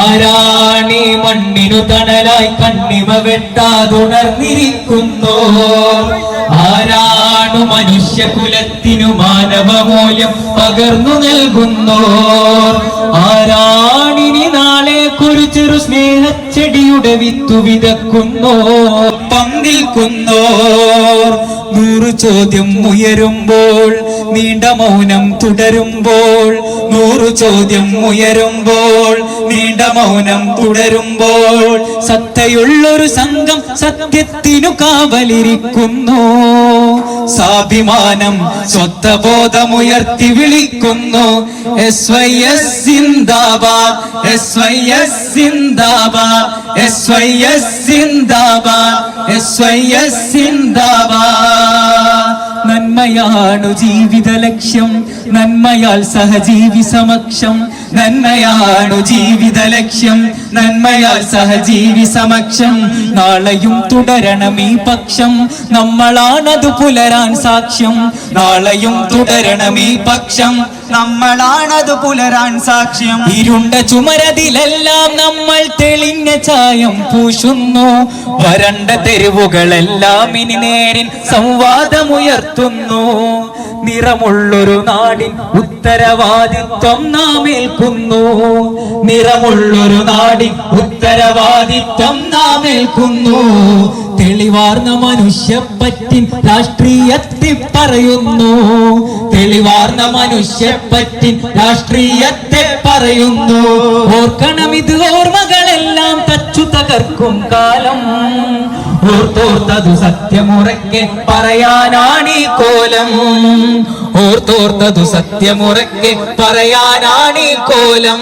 ആരാണി മണ്ണിനു തണലായി കണ്ണിമ വെട്ടാതുണർന്നിരിക്കുന്നു? ആരാണു മനുഷ്യകുലത്തിനു മാനവമൂല്യം പകർന്നു നൽകുന്നു? ആരാണിനി നാളെ കുരു ചെറു സ്നേഹച്ചെടിയുടെ വിത്തു വിതക്കുന്നു? പങ്കിൽക്കുന്നു നൂറു ചോദ്യം ഉയരുമ്പോൾ നീണ്ട മൗനം തുടരുമ്പോൾ നൂറു ചോദ്യം ഉയരുമ്പോൾ നീണ്ട മൗനം തുടരുമ്പോൾ സത്തയുള്ളൊരു സംഘം സത്യത്തിനു കാവലിരിക്കുന്നു. സ്വാഭിമാനം സ്വത്വബോധമുയർത്തി വിളിക്കുന്നു. എസ് വൈ എസ് സിന്ദാബാദ് എസ് വൈ എസ് സിന്ദാബാദ് എസ് വൈ എസ് സിന്ദാബാദ് എസ് വൈ എസ് സിന്ദാബാദ്. നന്മയാണു ജീവിത ലക്ഷ്യം. നന്മയാൽ സഹജീവി സമക്ഷം. നന്മയാണു ജീവിത ലക്ഷ്യം നന്മയാൽ സഹജീവി സമക്ഷം. നാളെയും തുടരണം ഈ പക്ഷം. നമ്മളാണത് പുലരാൻ സാക്ഷ്യം. നാളെയും തുടരണം ഈ പക്ഷം. നമ്മളാണത് പുലരാൻ സാക്ഷ്യം. ഇരുണ്ട ചുമരതിലെല്ലാം നമ്മൾ തെളിഞ്ഞ ചായം പൂശുന്നു. വരണ്ട തെരുവുകളെല്ലാം ഇനി നേരിൻ സംവാദമുയർത്തുന്നു. നിറമുള്ളൊരു നാടിൻ ഉത്തരവാദിത്വം നാം ഏൽക്കുന്നു. നിറമുള്ളൊരു നാടിൻ ഉത്തരവാദിത്വം നാം ഏൽക്കുന്നു. തെളിവാർന്ന മനുഷ്യപ്പറ്റിൻ രാഷ്ട്രീയത്തിൽ പറയുന്നു. തെളിവാർന്ന മനുഷ്യപ്പറ്റിൻ രാഷ്ട്രീയത്തെ പറയുന്നു. ഓർക്കണം ഇത് ഓർമ്മകളെല്ലാം തച്ചു തകർക്കും കാലം. ഓർത്തോർത്തതു സത്യമുറക്കെ പറയാനാണീ കോലം. ഓർത്തോർത്തതു സത്യമുറക്കെ പറയാനാണീ കോലം.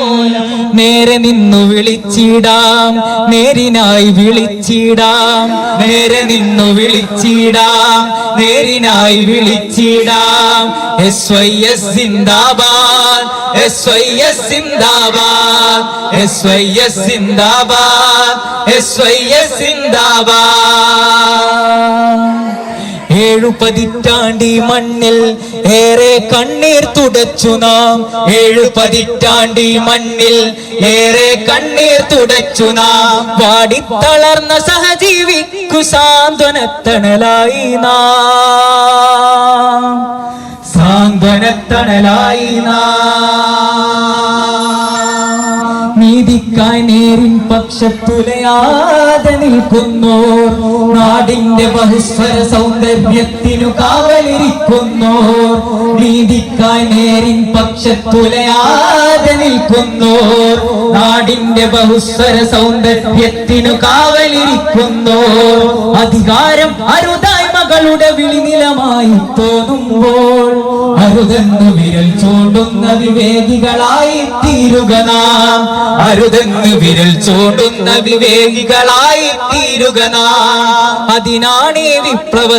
നേരെ നിന്നു വിളിച്ചിടാം നേരിനായി വിളിച്ചിടാം. നേരെ നിന്നു വിളിച്ചിടാം നേരിനായി വിളിച്ചിടാം. എസ് വൈ എസ് സിന്ദാബാദ് എസ് വൈ എസ് സിന്ദാബാദ് എസ് വൈ എസ് സിന്ദാബാദ് എസ് വൈ എസ് സിന്ദാബാദ്. ഏഴു പതിറ്റാണ്ടി മണ്ണിൽ ഏറെ കണ്ണീർ തുടച്ചു നാം. ഏഴു പതിറ്റാണ്ടി മണ്ണിൽ ഏറെ കണ്ണീർ തുടച്ചു നാം. പാടിത്തളർന്ന സഹജീവിക്കു സാന്ത്വനത്തണലായി നാം. സാന്ത്വനത്തണലായി നാം. നീതിക്കായി നേരിൻ പക്ഷത്തുലയാതെ നിൽക്കുന്നോർ. നാടിന്റെ ബഹുസ്വര സൗന്ദര്യത്തിനു കാവലിരിക്കുന്നോർ. നീതിക്കായി നേരിൻ പക്ഷത്തുലയാതെ നിൽക്കുന്നോർ. നാടിന്റെ ബഹുസ്വര സൗന്ദര്യത്തിനു കാവലിരിക്കുന്നോർ. അധികാരം അരുതായ്മകളുടെ വിളിനിലമായി തോന്നുമ്പോൾ അരുതെന്ന് വിരൽ ചൂണ്ടുന്ന വിവേകികളായി തീരുക നാം അരുതെന്ന് വിരൽ ചൂണ്ടുന്ന വിവേകികളായി തീരുക നാം അതിനാണ് വിപ്ലവ